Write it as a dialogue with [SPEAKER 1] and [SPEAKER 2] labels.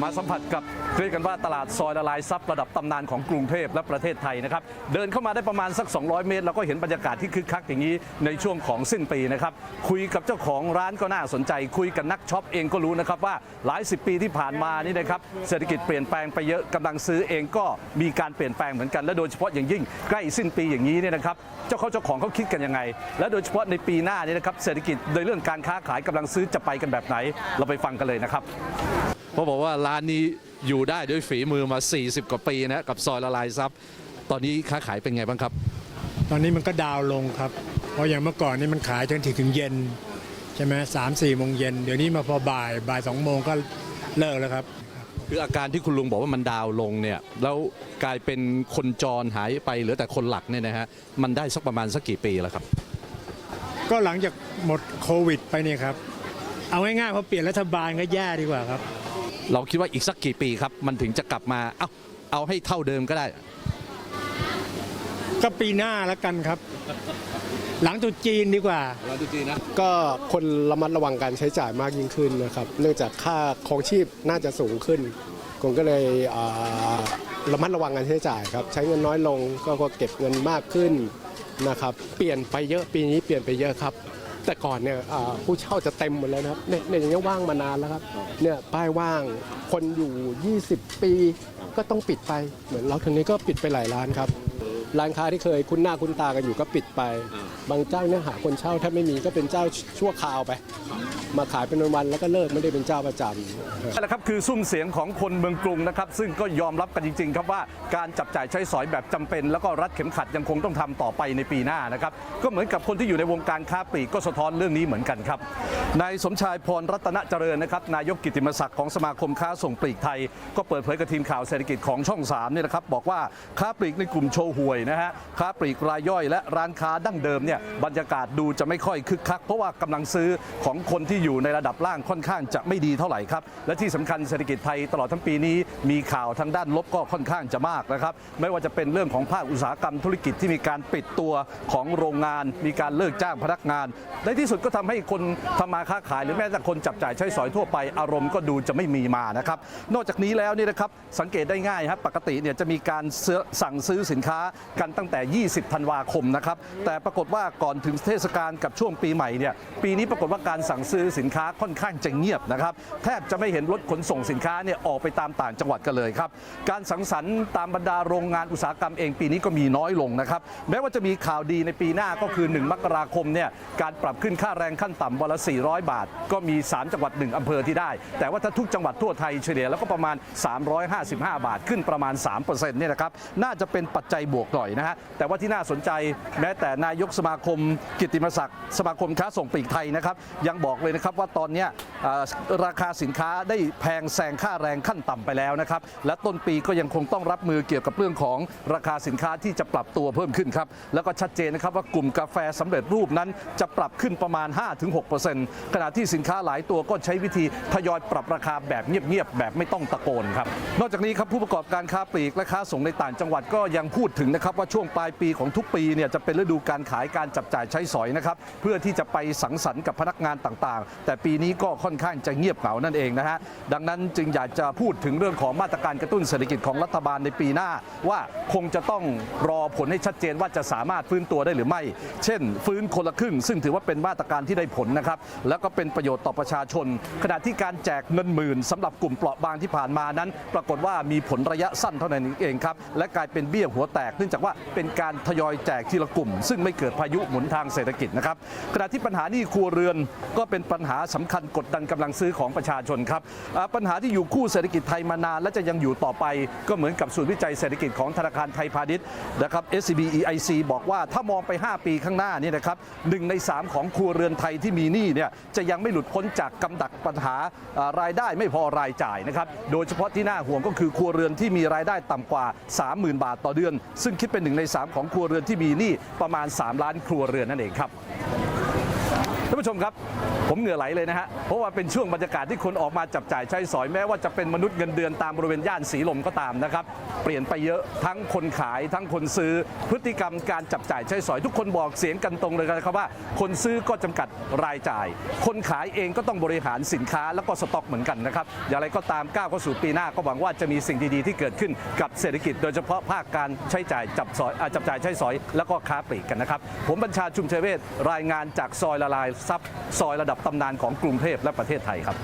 [SPEAKER 1] มาสัมผัสกับเรียกกันว่าตลาดซอยละลายซับระดับตำนานของกรุงเทพและประเทศไทยนะครับเดินเข้ามาได้ประมาณสัก 200 เมตร แล้วก็เห็นบรรยากาศที่คึกคักอย่างนี้ในช่วงของสิ้นปีนะครับคุยกับเจ้าของร้านก็น่าสนใจ คุยกับนักช็อปเองก็รู้นะครับว่าหลายสิบปีที่ผ่านมานี่นะครับเศรษฐกิจเปลี่ยนแปลงไปเยอะกำลังซื้อเองก็มีการเปลี่ยนแปลงเหมือนกันและโดยเฉพาะอย่างยิ่งใกล้สิ้นปีอย่างนี้เนี่ยนะครับเจ้าเขาเจ้าของเขาคิดกันยังไง และโดยเฉพาะในปีหน้านี่นะครับเศรษฐกิจโดยเรื่องการค้าขายกำลังซื้อจะไปกันแบบไหน เราไปฟังกันเลยนะครับ เพราะบอกว่าร้านนี้อยู่ได้ด้วยฝีมือมา 40 กว่าปีนะกับซอยละลายซับตอนนี้ค้าขายเป็นไงบ้างครับ
[SPEAKER 2] ตอนนี้มันก็ดาวน์ลงครับ เพราะอย่างเมื่อก่อนนี่มันขายจนถึงถึงเย็น ใช่ไหมสามสี่โมงเย็น เดี๋ยวนี้มาพอบ่ายบ่ายสองโมงก็เลิกแล้วครับ
[SPEAKER 1] คืออาการที่คุณลุงบอกว่ามันดาวน์ลงเนี่ยแล้วกลายเป็นคนจรหายไปเหลือแต่คนหลักเนี่ยนะฮะมันได้สักประมาณสักกี่ปีแล้วครับ
[SPEAKER 2] ก็หลังจากหมดโควิดไปเนี่ยครับ เอาง่ายๆพอเปลี่ยนรัฐบาลก็แย่ดีกว่าครับ
[SPEAKER 1] เราคิดว่าอีกสักกี่ปีครับ มันถึงจะกลับมา เอาเอาให้เท่าเดิมก็ได้
[SPEAKER 2] ก็ปีหน้าแล้วกันครับ หลังตรุษจีนดีกว่า
[SPEAKER 1] เราดูจีนะ
[SPEAKER 3] ก็คนระมัดระวังการใช้จ่ายมากยิ่งขึ้นนะครับ เนื่องจากค่าครองชีพน่าจะสูงขึ้นคนก็เลยอ่าระมัดระวังการใช้จ่ายครับ ใช้เงินน้อยลงก็ก็เก็บเงินมากขึ้นนะครับ เปลี่ยนไปเยอะปีนี้เปลี่ยนไปเยอะครับ แต่ก่อนเนี่ยอ่าผู้เช่าจะเต็มหมดเลยนะครับเนี่ยเนี่ยอย่างเงี้ยว่างมานานแล้วครับเนี่ยป้ายว่างคนอยู่ 20 ปีก็ต้องปิดไปเหมือนเราทางนี้ก็ปิดไปหลายร้านครับ ร้านค้าที่เคยคุ้นหน้าคุ้นตากันอยู่ก็ปิดไป บางเจ้าเนี่ยหาคนเช่าถ้าไม่มีก็เป็นเจ้าชั่วคราวไป มาขายเป็นวันๆแล้วก็เลิกไม่ได้เป็นเจ้าประจำ
[SPEAKER 1] นั่นแหละครับคือซุ้มเสียงของคนเมืองกรุงนะครับ ซึ่งก็ยอมรับกันจริง ๆ ครับว่าการจับจ่ายใช้สอยแบบจำเป็น แล้วก็รัดเข็มขัดยังคงต้องทำต่อไปในปีหน้านะครับก็เหมือนกับคนที่อยู่ในวงการค้าปลีกก็สะท้อนเรื่องนี้เหมือนกันครับนายสมชายพรรัตนเจริญนะครับนายกกิตติมศักดิ์ของสมาคมค้าส่งปลีกไทย ก็เปิดเผยกับทีมข่าวเศรษฐกิจของช่อง3เนี่ยนะครับบอกว่าค้าปลีกในกลุ่มโชห่วยนะฮะค้าปลีกรายย่อย และร้านค้าดั้งเดิมเนี่ยบรรยากาศดูจะไม่ค่อยคึกคัก เพราะว่ากำลังซื้อของคนที่อยู่ในระดับล่างค่อนข้างจะไม่ดีเท่าไหร่ครับ และที่สำคัญเศรษฐกิจไทยตลอดทั้งปีนี้มีข่าวทางด้านลบก็ค่อนข้างจะมากนะครับ ไม่ว่าจะเป็นเรื่องของภาคอุตสาหกรรมธุรกิจที่มีการปิดตัวของโรงงาน มีการเลิกจ้างพนักงาน ในที่สุดก็ทำให้คนทำมาค้าขาย หรือแม้แต่คนจับจ่ายใช้สอยทั่วไปอารมณ์ก็ดูจะไม่มีมานะครับ นอกจากนี้แล้วนี่นะครับสังเกตได้ง่ายครับปกติเนี่ยจะมีการสั่งซื้อสินค้ากันตั้งแต่ 20 ธันวาคมนะครับแต่ปรากฏว่าว่าก่อนถึงเทศกาลกับช่วงปีใหม่เนี่ยปีนี้ปรากฏว่าการสั่งซื้อสินค้าค่อนข้างจะเงียบนะครับแทบจะไม่เห็นรถขนส่งสินค้าเนี่ยออกไปตามต่างจังหวัดกันเลยครับการสังสรรค์ตามบรรดาโรงงานอุตสาหกรรมเองปีนี้ก็มีน้อยลงนะครับแม้ว่าจะมีข่าวดีในปีหน้าก็คือ 1 มกราคมเนี่ยการปรับขึ้นค่าแรงขั้นต่ำวันละ 400 บาท ก็มี 3 จังหวัด 1อำเภอที่ได้ แต่ว่าถ้าทุกจังหวัดทั่วไทยเฉลี่ยแล้วก็ประมาณ 355 บาทขึ้นประมาณ3%เนี่ยนะครับน่าจะเป็นปัจจัยบวกหน่อยนะฮะแต่ว่าที่น่าสนใจแม้แต่นายกสมาาคมกิตติมศักดิ์สมาคมค้าส่งปลีกไทยนะครับ ยังบอกเลยนะครับว่าตอนนี้ราคาสินค้าได้แพงแซงค่าแรงขั้นต่ำไปแล้วนะครับ และต้นปีก็ยังคงต้องรับมือเกี่ยวกับเรื่องของราคาสินค้าที่จะปรับตัวเพิ่มขึ้นครับ แล้วก็ชัดเจนนะครับว่ากลุ่มกาแฟสำเร็จรูปนั้นจะปรับขึ้นประมาณ 5-6%ขณะที่สินค้าหลายตัวก็ใช้วิธีทยอยปรับราคาแบบเงียบๆแบบไม่ต้องตะโกนครับ นอกจากนี้ครับผู้ประกอบการค้าปลีกและค้าส่งในต่างจังหวัดก็ยังพูดถึงนะครับว่าช่วงปลายปีของทุกปีเนี่ยจะเป็นฤดูการขายการจับจ่ายใช้สอยนะครับเพื่อที่จะไปสังสรรค์กับพนักงานต่างๆ แต่ปีนี้ก็ค่อนข้างจะเงียบเหงานั่นเองนะฮะดังนั้นจึงอยากจะพูดถึงเรื่องของมาตรการกระตุ้นเศรษฐกิจของรัฐบาลในปีหน้า ว่าคงจะต้องรอผลให้ชัดเจนว่าจะสามารถฟื้นตัวได้หรือไม่ เช่น ฟื้นคนละครึ่ง ซึ่งถือว่าเป็นมาตรการที่ได้ผลนะครับแล้วก็เป็นประโยชน์ต่อประชาชน ขณะที่การแจกเงินหมื่นสำหรับกลุ่มเปราะบางที่ผ่านมานั้น ปรากฏว่ามีผลระยะสั้นเท่านั้นเองครับและกลายเป็นเบี้ยหัวแตกเนื่องจากว่าเป็นการทยอยแจกทีละกลุ่ม ซึ่งไม่เกิดพายุหมุนทางเศรษฐกิจนะครับขณะที่ปัญหานี้ครัวเรือนก็เป็นปัญหาสำคัญกดดันกำลังซื้อของประชาชนครับปัญหาที่อยู่คู่เศรษฐกิจไทยมานาน และจะยังอยู่ต่อไปก็เหมือนกับศูนย์วิจัยเศรษฐกิจของธนาคารไทยพาณิชย์นะครับ SCB EIC บอกว่าถ้ามองไป 5 ปีข้างหน้านี่นะครับหนึ่งใน 3 ของครัวเรือนไทยที่มีหนี้เนี่ยจะยังไม่หลุดพ้นจากกำดักปัญหาอ่ารายได้ไม่พอรายจ่ายนะครับโดยเฉพาะที่น่าห่วงก็คือครัวเรือนที่มีรายได้ต่ำกว่า 30,000 บาทต่อเดือน ซึ่งคิดเป็นหนึ่งใน 3 ของครัวเรือนที่มีหนี้ประมาณ 3 ล้านครัวเรือนนั่นเองครับท่านผู้ชมครับ ผมเหงื่อไหลเลยนะฮะ เพราะว่าเป็นช่วงบรรยากาศที่คนออกมาจับจ่ายใช้สอยแม้ว่าจะเป็นมนุษย์เงินเดือนตามบริเวณย่านสีลมก็ตามนะครับ เปลี่ยนไปเยอะทั้งคนขายทั้งคนซื้อพฤติกรรมการจับจ่ายใช้สอยทุกคนบอกเสียงกันตรงเลยนะครับว่า คนซื้อก็จำกัดรายจ่าย คนขายเองก็ต้องบริหารสินค้าแล้วก็สต็อกเหมือนกันนะครับอย่างไรก็ตามก้าวเข้าสู่ปีหน้าก็หวังว่าจะมีสิ่งดีๆ ที่เกิดขึ้นกับเศรษฐกิจ โดยเฉพาะภาคการใช้จ่ายจับสอยอาจับจ่ายใช้สอย แล้วก็ค้าปลีกกันนะครับผมบัญชาชุมเทเวศรายงานจากซอยละลายซับซอยระดับตำนานของกรุงเทพและประเทศไทยครั
[SPEAKER 4] บ